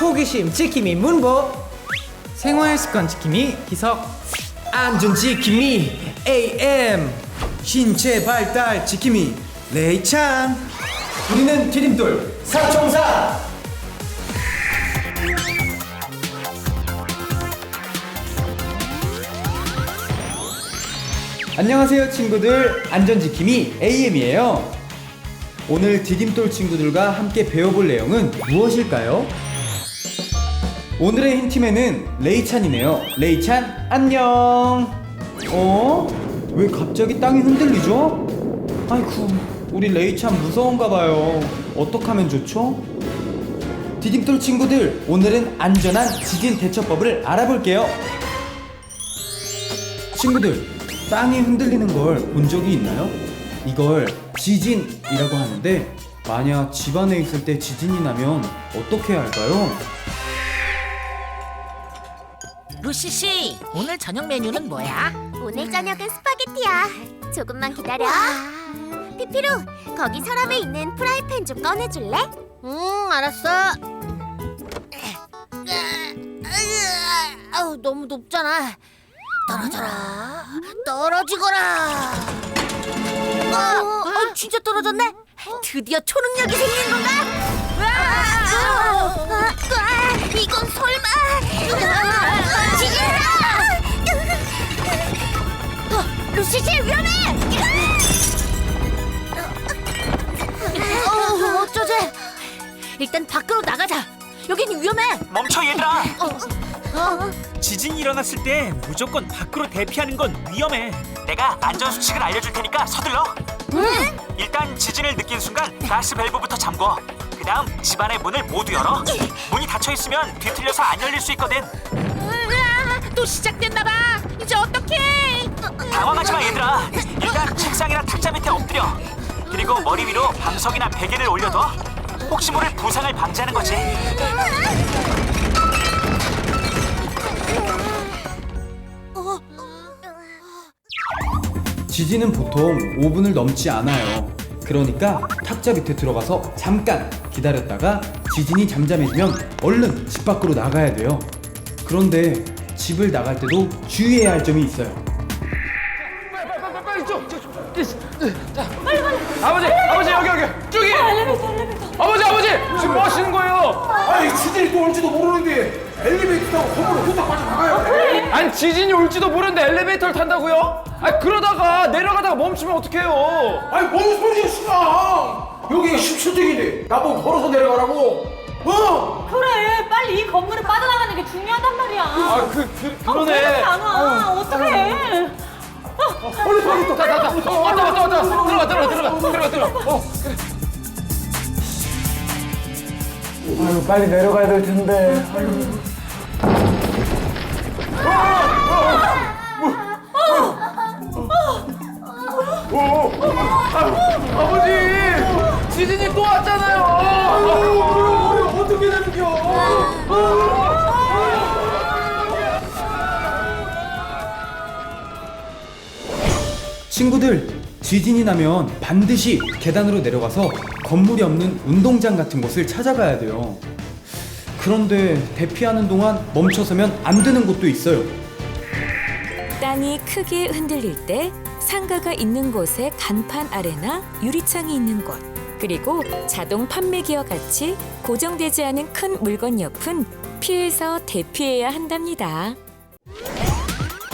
호기심 지킴이 문보. 생활 습관 지킴이 기석. 안전 지킴이 AM 신체 발달 지킴이 레이찬. 우리는 디딤돌 사총사. 안녕하세요 친구들. 안전지킴이 AM이에요. 오늘 디딤돌 친구들과 함께 배워볼 내용은 무엇일까요? 오늘의 흰팀에는 레이찬이네요 레이찬 안녕 어? 왜 갑자기 땅이 흔들리죠? 아이쿠 우리 레이찬 무서운가 봐요 어떡하면 좋죠? 디딤돌 친구들 오늘은 안전한 지진 대처법을 알아볼게요 친구들, 땅이 흔들리는 걸 본 적이 있나요? 이걸 지진이라고 하는데 만약 집안에 있을 때 지진이 나면 어떻게 할까요? 루시 씨, 오늘 저녁 메뉴는 뭐야? 오늘 저녁은 스파게티야. 조금만 기다려. 피피루, 거기 서랍에 있는 프라이팬 좀 꺼내줄래? 응, 알았어. 아우, 너무 높잖아. 떨어져라. 떨어지거라. 어, 어, 진짜 떨어졌네. 드디어 초능력이 생긴 건가? 아, 아, 이건 설마? 루시 씨 위험해. 어, 어쩌지? 일단 밖으로 나가자. 여긴 위험해. 멈춰 얘들아 어, 지진이 일어났을 때 무조건 밖으로 대피하는 건 위험해 내가 안전 수칙을 알려줄 테니까 서둘러 일단 지진을 느낀 순간 가스 밸브부터 잠궈 그 다음 집안의 문을 모두 열어 문이 닫혀 있으면 뒤틀려서 안 열릴 수 있거든 또 시작됐나 봐. 이제 어떡해? 당황하지 마 얘들아 일단 책상이나 탁자 밑에 엎드려 그리고 머리 위로 방석이나 베개를 올려둬 혹시 모를 부상을 방지하는 거지 지진은 보통 5분을 넘지 않아요. 그러니까 탁자 밑에 들어가서 잠깐 기다렸다가 지진이 잠잠해지면 얼른 집 밖으로 나가야 돼요. 그런데 집을 나갈 때도 주의해야 할 점이 있어요. 아버지, 아버지 여기 여기 쭉이. 아버지, 아버지 지금 뭐 하시는 거예요? 아니 지진이 또 올지도 모르는데 엘리베이터 타고 건물로 후딱 빠져나가요 아니 지진이 올지도 모르는데 엘리베이터를 탄다고요? 아니 그러다가 내려가다가 멈추면 어떡해요? 아니 뭔 소리야 시방 여기 17층인데 나보고 걸어서 내려가라고 어? 그래 빨리 이 건물을 빠져나가는 게 중요하단 말이야 아, 그, 그 아, 그러네. 그래서 안 와. 어 떡해 빨리 빨리 또 자, 자, 자, 어, 왔다, 왔다, 왔다. 들어가, 들어가, 들어가, 들어가, 들어가. 어, 그래. 아유 빨리 내려가야 될 텐데 아유. 아버지, 지진이 또 왔잖아요. 친구들, 지진이 나면 반드시 계단으로 내려가서 건물이 없는 운동장 같은 곳을 찾아가야 돼요. 그런데 대피하는 동안 멈춰서면 안 되는 곳도 있어요. 땅이 크게 흔들릴 때 상가가 있는 곳에 간판 아래나 유리창이 있는 곳 그리고 자동 판매기와 같이 고정되지 않은 큰 물건 옆은 피해서 대피해야 한답니다.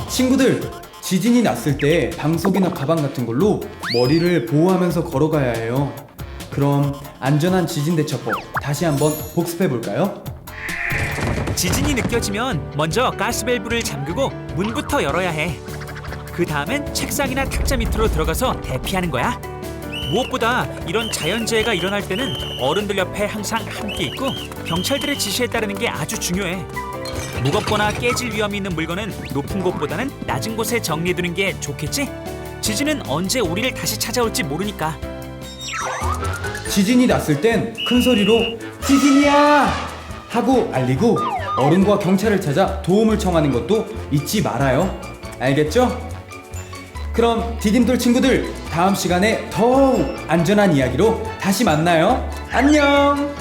친구들, 지진이 났을 때 방석이나 가방 같은 걸로 머리를 보호하면서 걸어가야 해요. 그럼 안전한 지진 대처법 다시 한번 복습해 볼까요? 지진이 느껴지면 먼저 가스밸브를 잠그고 문부터 열어야 해. 그 다음엔 책상이나 탁자 밑으로 들어가서 대피하는 거야. 무엇보다 이런 자연재해가 일어날 때는 어른들 옆에 항상 함께 있고 경찰들의 지시에 따르는 게 아주 중요해. 무겁거나 깨질 위험이 있는 물건은 높은 곳보다는 낮은 곳에 정리해두는 게 좋겠지? 지진은 언제 우리를 다시 찾아올지 모르니까. 지진이 났을 땐 큰 소리로 지진이야! 하고 알리고 어른과 경찰을 찾아 도움을 청하는 것도 잊지 말아요. 알겠죠? 그럼 디딤돌 친구들 다음 시간에 더욱 안전한 이야기로 다시 만나요. 안녕!